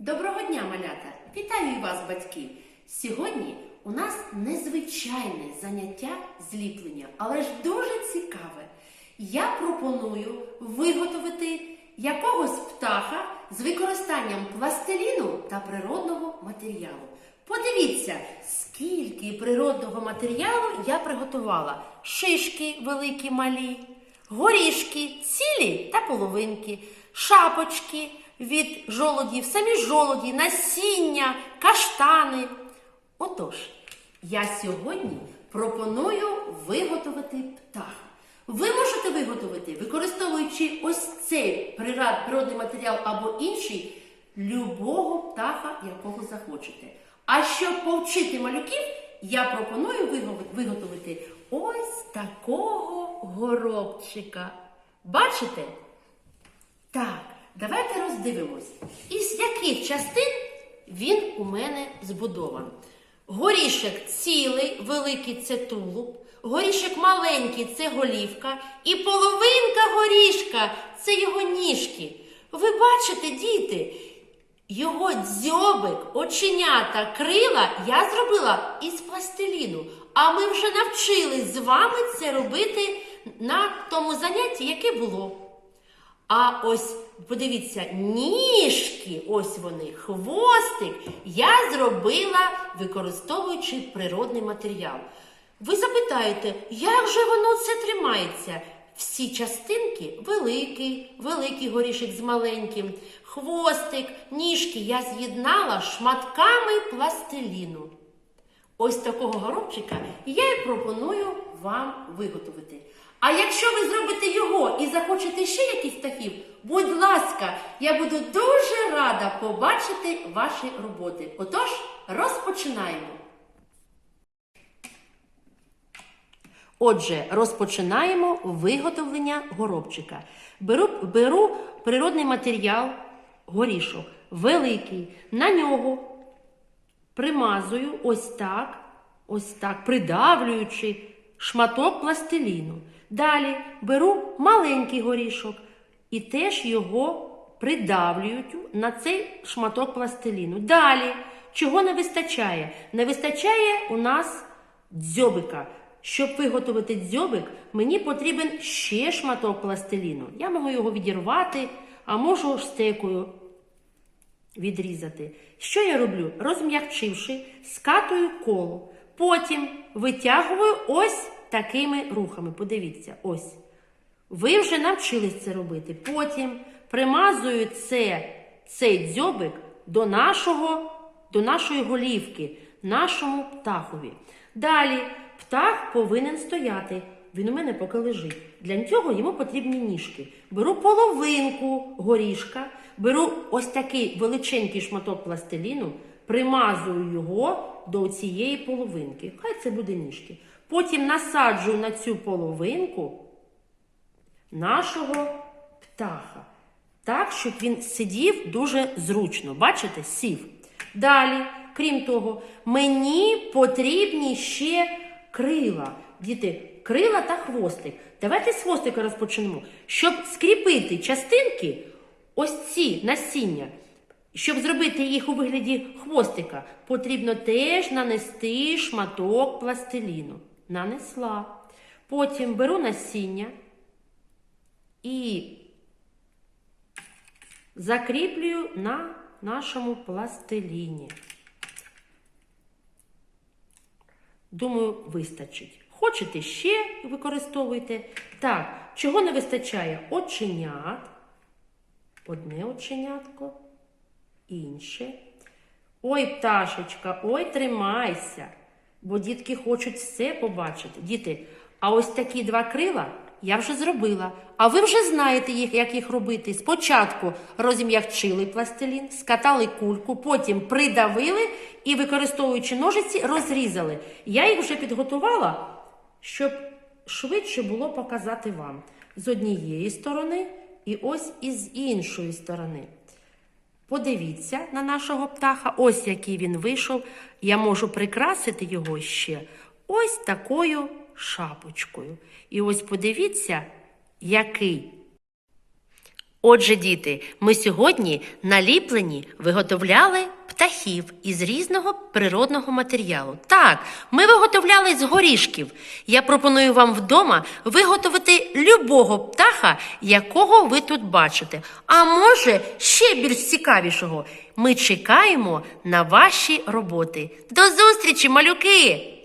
Доброго дня, малята! Вітаю вас, батьки! Сьогодні у нас незвичайне заняття зліплення, але ж дуже цікаве. Я пропоную виготовити якогось птаха з використанням пластиліну та природного матеріалу. Подивіться, скільки природного матеріалу я приготувала: шишки великі малі, горішки, цілі та половинки, шапочки від жолодів, самі жолоді, насіння, каштани. Отож, я сьогодні пропоную виготовити птаха. Ви можете виготовити, використовуючи ось цей прирад- природний матеріал або інший, любого птаха, якого захочете. А щоб повчити малюків, я пропоную виготовити ось такого горобчика. Бачите? Так, давайте роздивимось, із яких частин він у мене збудований. Горішок цілий, великий це тулуб, горішок маленький це голівка, і половинка горішка це його ніжки. Ви бачите, діти, його дзьобик, оченята, крила я зробила із пластиліну. А ми вже навчились з вами це робити на тому занятті, яке було. А ось подивіться, ніжки, ось вони, хвостик, я зробила, використовуючи природний матеріал. Ви запитаєте, як же воно це тримається? Всі частинки великий, великий горішок з маленьким, хвостик, ніжки я з'єднала шматками пластиліну. Ось такого горобчика я і пропоную вам виготовити. А якщо ви зробите його і захочете ще якісь птахів, будь ласка, я буду дуже рада побачити ваші роботи. Отож, розпочинаємо. Отже, розпочинаємо виготовлення горобчика. Беру, беру природний матеріал, горішок, великий, на нього примазую ось так, ось так, придавлюючи шматок пластиліну. Далі беру маленький горішок і теж його придавлюють на цей шматок пластиліну. Далі, чого не вистачає? Не вистачає у нас дзьобика. Щоб виготовити дзьобик, мені потрібен ще шматок пластиліну. Я можу його відірвати, а можу стекою відрізати. Що я роблю? Розм'якчивши, скатую коло. Потім витягую ось такими рухами. Подивіться, ось. Ви вже навчились це робити. Потім примазую це, цей дзьобик до, нашого, до нашої голівки, нашому птахові. Далі птах повинен стояти. Він у мене поки лежить. Для цього йому потрібні ніжки. Беру половинку горішка, беру ось такий величенький шматок пластиліну, примазую його до цієї половинки. Хай це буде ніжки. Потім насаджую на цю половинку нашого птаха. Так, щоб він сидів дуже зручно. Бачите, сів. Далі, крім того, мені потрібні ще крила. Діти, крила та хвостик. Давайте з хвостика розпочнемо. Щоб скріпити частинки, ось ці насіння, щоб зробити їх у вигляді хвостика, потрібно теж нанести шматок пластиліну. Нанесла. Потім беру насіння і закріплюю на нашому пластиліні. Думаю, вистачить. Хочете ще використовуйте. Так, чого не вистачає? Оченят. Одне оченятко, інше. Ой, пташечка, ой, тримайся. Бо дітки хочуть все побачити. Діти, а ось такі два крила я вже зробила. А ви вже знаєте, їх, як їх робити. Спочатку розім'якчили пластилін, скатали кульку, потім придавили і, використовуючи ножиці, розрізали. Я їх вже підготувала, щоб швидше було показати вам з однієї сторони і ось із іншої сторони. Подивіться на нашого птаха, ось який він вийшов. Я можу прикрасити його ще ось такою шапочкою. І ось подивіться, який Отже, діти, ми сьогодні наліплені виготовляли птахів із різного природного матеріалу. Так, ми виготовляли з горішків. Я пропоную вам вдома виготовити любого птаха, якого ви тут бачите. А може, ще більш цікавішого. Ми чекаємо на ваші роботи. До зустрічі, малюки!